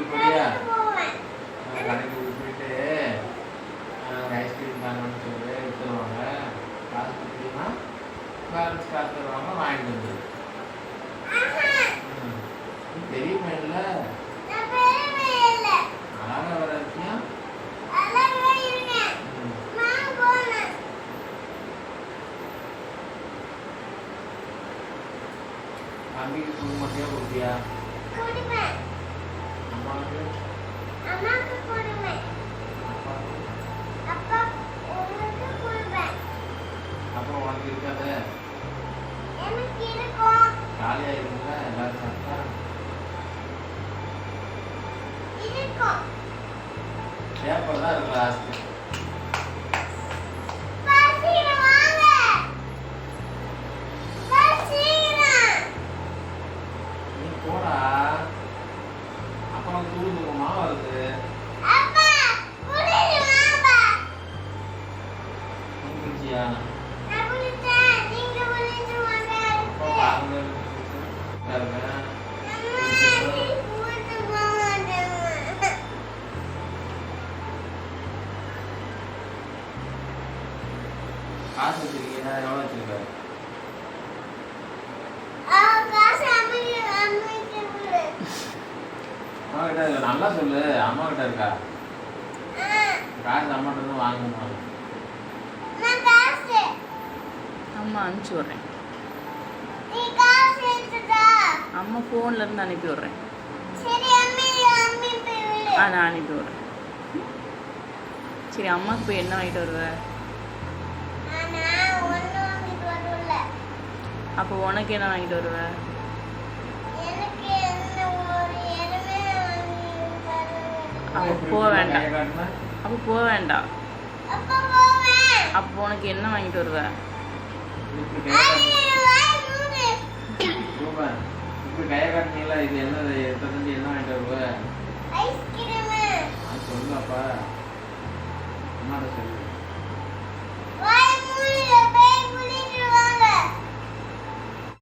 கடைக்கு போறியா கடைக்கு போயிட்டு ஐஸ்கிரீம் தாங்கன்னு சொல்லி விற்றுருவாங்க காசு கொடுத்தீங்கன்னா காசு தருவாங்க வாங்கிட்டு வந்து தெரியுமா இல்லை? தம்பிக்கு தூங்க மாட்டியா கொடுப்பியா? அப்புறம் உனக்கு இருக்காது. காலியாக இருக்குல்ல எல்லாரும் சாப்பிட்டா? பேப்பர் தான் காசு வச்சிருக்கீங்க எவ்வளோ அம்மைக்கு அம்மைக்கு அம்மா கிட்ட இருக்கு. நல்லா சொல்லு அம்மா கிட்ட இருக்கா? காசு அம்மாட்ட இருந்து வாங்கணும்? நான் காசு. அம்மா அனுப்பிச்சி விட்றேன். நீ காசு எடுத்துட்டா அம்மா ஃபோன்ல இருந்து அனுப்பி விட்றேன். அம்மி அம்மி ஆ நான் அனுப்பி விட்றேன். சரி அம்மாவுக்கு போய் என்ன வாங்கிட்டு வருவ? அப்போ உனக்கு என்ன வாங்கிட்டு வருவ? என்ன அப்போ போக வேண்டாம். அப்போ போக வேண்டாம். அப்பா உனக்கு என்ன வாங்கிட்டு வருவ? இப்படி கையை காட்டினீங்களா இது எத்தனை என்ன வாங்கிட்டு வருவ? ஐஸ்கிரீம்